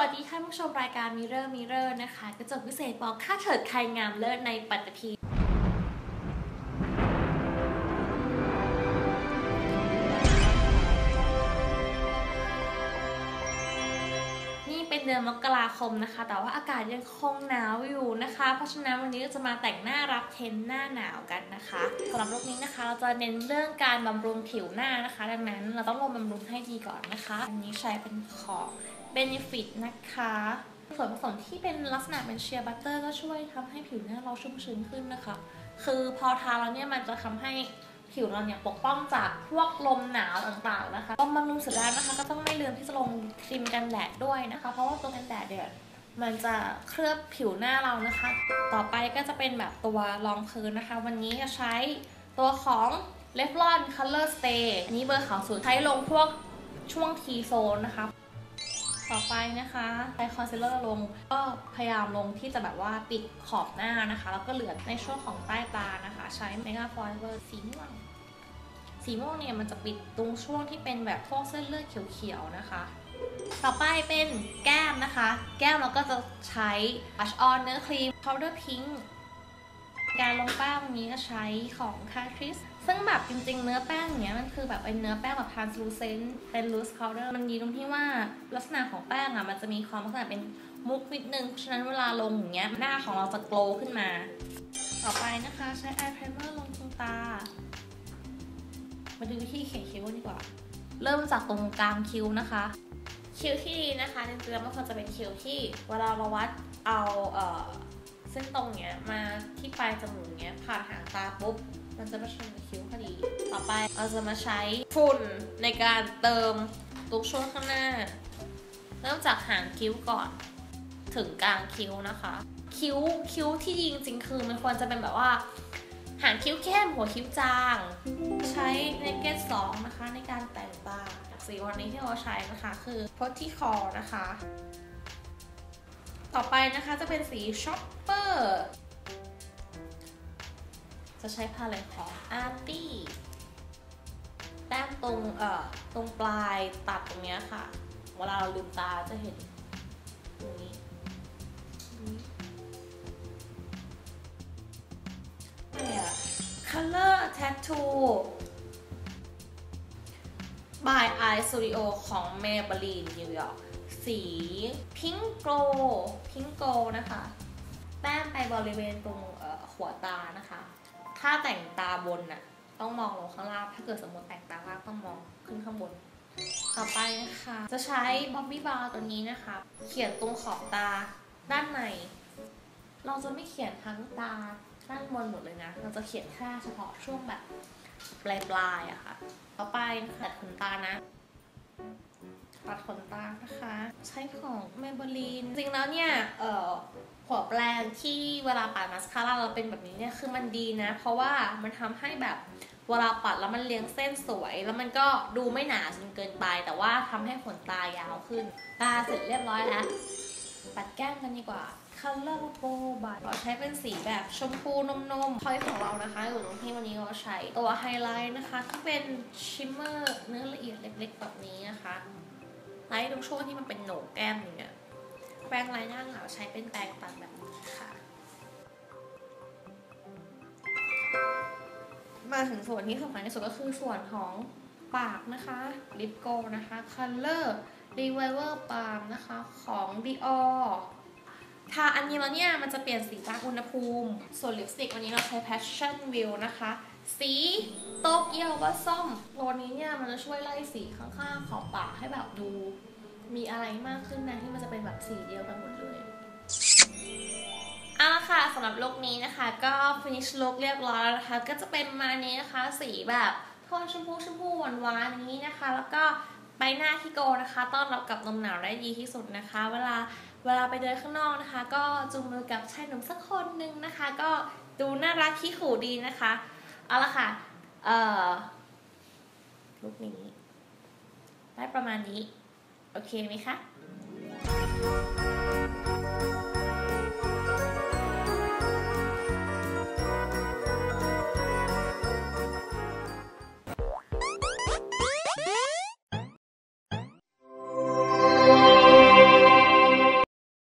วัสดีค่ะผู้ชมรายการมิเรอร์มิเรอร์นะคะกระจกพิเศษบอกค่าเถิดใครงามเลิศในปัตตภี เป็นเดือนมกราคมนะคะ แต่ว่าอากาศยังคงหนาวอยู่นะคะ เพราะฉะนั้นวันนี้เราจะมาแต่งหน้ารับเทรนหน้าหนาวกันนะคะสำหรับรูปนี้นะคะ เราจะเน้นเรื่องการบำรุงผิวหน้านะคะ ดังนั้นเราต้องลงบำรุงให้ดีก่อนนะคะอันนี้ใช้เป็นของ Benefit นะคะส่วนผสมที่เป็นลักษณะเป็นเชียร์บัตเตอร์ก็ช่วยทำให้ผิวหน้าเราชุ่มชื้นขึ้นนะคะ คือพอทาแล้วเนี่ยมันจะทำให้ ผิวเราเนี่ยปกป้องจากพวกลมหนาวต่างๆนะคะก็บำรุงเสร็จแล้วนะคะ ก็ต้องไม่ลืมที่จะลงครีมกันแดดด้วยนะคะ เพราะว่าตัวกันแดดเนี่ยมันจะเคลือบผิวหน้าเรานะคะ ต่อไปก็จะเป็นแบบตัวรองพื้นนะคะ วันนี้จะใช้ตัวของ Revlon Color Stay อันนี้เบอร์ขาวสุดใช้ลงพวกช่วง T-zone นะคะ ต่อไปนะคะใช้คอนซีลเลอร์ลงก็พยายามลงที่จะแบบว่าปิดขอบหน้านะคะ แล้วก็เหลือในช่วงของใต้ตานะคะ ใช้ Mega Forever สีม่วง สีม่วงเนี่ยมันจะปิดตรงช่วงที่เป็นแบบพวกเส้นเลือดเขียวๆนะคะ ต่อไปเป็นแก้มนะคะ แก้มเราก็จะใช้ Blush On เนื้อครีม Powder Pink การลงแป้งวันนี้ก็ใช้ของ Catrice ซึ่งแบบจริงๆ เนื้อแป้งเนี้ยมันคือแบบเป็นเนื้อแป้งแบบ translucent เป็น loose powder มันดีตรงที่ว่าลักษณะของแป้งอะมันจะมีความลักษณะเป็นมุกนิดนึง ฉะนั้นเวลาลงอย่างเงี้ยหน้าของเราจะโกลขึ้นมา ต่อไปนะคะใช้ eye primer ลงตรงตา มาดูวิธีเขียนคิ้วดีกว่า เริ่มจากตรงกลางคิ้วนะคะ คิ้วที่ดีนะคะจริงๆแล้วมันควรจะเป็นคิ้วที่เวลาเราวัดเอาเอ่อเส้นตรงเนี้ยมาที่ปลายจมูกเนี้ยผ่านหางตาปุ๊บมันจะมาชนคิ้วพอดี ต่อไปเราจะมาใช้ฝุ่นในการเติมตุกช่วงข้างหน้า เริ่มจากหางคิ้วก่อน ถึงกลางคิ้วนะคะ คิ้วคิ้วที่ดีจริงๆคือมันควรจะเป็นแบบว่า หางคิ้วเข้มหัวคิ้วจาง ใช้เนเกตสองนะคะในการแต่งตาสีวันนี้ที่เราใช้นะคะคือพดที่คอนะคะ ต่อไปนะคะจะเป็นสีช็อปเปอร์จะใช้พาเลตของ Arty แต้มตรงเอ่อตรงปลายตัดตรงเนี้ยค่ะ เวลาเราลืมตาจะเห็น to by Eye Studio ของ Maybelline New York สี Pink Glow Pink Glow นะคะแต้มไปบริเวณตรงหัวตานะคะ ถ้าแต่งตาบนน่ะต้องมองลงข้างล่าง ถ้าเกิดสมมติแต่งตาล่างต้องมองขึ้นข้างบน ต่อไปนะคะ จะใช้บ๊อบบี้บาร์ตัวนี้นะคะ เขียนตรงขอบตาด้านใน เราจะไม่เขียนทั้งตา ด้านบนหมดเลยนะ เราจะเขียนแค่เฉพาะช่วงแบบปลายปลายๆอะค่ะ ต่อไปนะคะตัดขนตานะปัดขนตานะคะ ใช้ของ Maybelline จริงแล้วเนี่ย เอ่อหัวแปรงที่เวลาปัดมาสคาร่าเราเป็นแบบนี้เนี่ยคือมันดีนะ เพราะว่ามันทำให้แบบเวลาปัดแล้วมันเลี้ยงเส้นสวย แล้วมันก็ดูไม่หนาจนเกินไป แต่ว่าทำให้ขนตายาวขึ้น ตาเสร็จเรียบร้อยแล้ว ปัดแก้มกันดีกว่า Color Pro by เราใช้เป็นสีแบบชมพูนมๆพอยของเรานะคะอยู่ตรงที่วันนี้เราใช้ตัวไฮไลท์นะคะที่เป็นชิมเมอร์เนื้อละเอียดเล็กๆแบบนี้นะคะไลท์ตรงช่วงที่มันเป็นโหนกแก้มอย่างเงี้ยแปรงลายหน้าขาใช้เป็นแปรงตัดแบบนี้ค่ะ มาถึงส่วนที่สำคัญที่สุดก็คือส่วนของปากนะคะลิปโกนะคะ Color Reviver Balm นะคะของ Dior ทาอันนี้แล้วเนี่ย มันจะเปลี่ยนสีตามอุณหภูมิ ส่วนลิปสติกวันนี้เราใช้ Passion View นะคะ สีโตเกียวบัสซอมตัวนี้เนี่ย มันจะช่วยไล่สีข้างๆ ของปากให้แบบดู มีอะไรมากขึ้นนะที่มันจะเป็นแบบสีเดียวกันหมดเลยเอาละค่ะสำหรับลุคนี้นะคะ ก็ finish look เรียบร้อยแล้วนะคะ ก็จะเป็นมานี้นะคะ สีแบบโทนชมพูชมพูหวานหวานๆอย่างนี้นะคะ แล้วก็ ใบหน้าที่โกนะคะต้อนรับกับลมหนาวได้ดีที่สุดนะคะ เวลาเวลาไปเดินข้างนอกนะคะ ก็จูงมือกับชายหนุ่มสักคนหนึ่งนะคะ ก็ดูน่ารักขี้ขู่ดีนะคะเอาละค่ะเอ่อลุคนี้ได้ประมาณนี้ โอเคไหมคะ